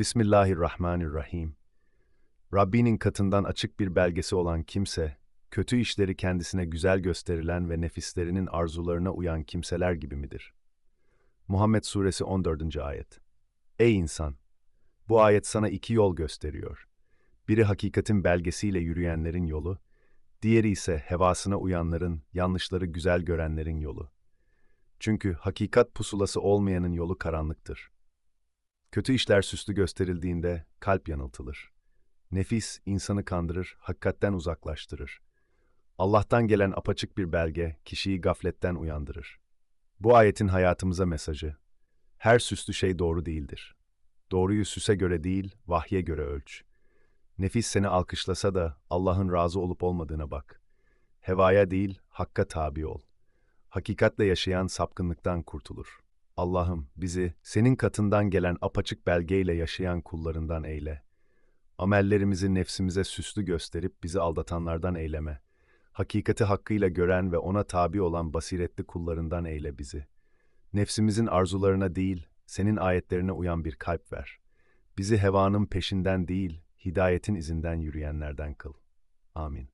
Bismillahirrahmanirrahim. Rabbinin katından açık bir belgesi olan kimse, kötü işleri kendisine güzel gösterilen ve nefislerinin arzularına uyan kimseler gibi midir? Muhammed Suresi 14. Ayet Ey insan! Bu ayet sana iki yol gösteriyor. Biri hakikatin belgesiyle yürüyenlerin yolu, diğeri ise hevasına uyanların, yanlışları güzel görenlerin yolu. Çünkü hakikat pusulası olmayanın yolu karanlıktır. Kötü işler süslü gösterildiğinde kalp yanıltılır. Nefis insanı kandırır, hakikatten uzaklaştırır. Allah'tan gelen apaçık bir belge kişiyi gafletten uyandırır. Bu ayetin hayatımıza mesajı, her süslü şey doğru değildir. Doğruyu süse göre değil, vahye göre ölç. Nefis seni alkışlasa da Allah'ın razı olup olmadığına bak. Hevaya değil, hakka tabi ol. Hakikatle yaşayan sapkınlıktan kurtulur. Allah'ım bizi senin katından gelen apaçık belgeyle yaşayan kullarından eyle. Amellerimizi nefsimize süslü gösterip bizi aldatanlardan eyleme. Hakikati hakkıyla gören ve ona tabi olan basiretli kullarından eyle bizi. Nefsimizin arzularına değil, senin ayetlerine uyan bir kalp ver. Bizi hevanın peşinden değil, hidayetin izinden yürüyenlerden kıl. Amin.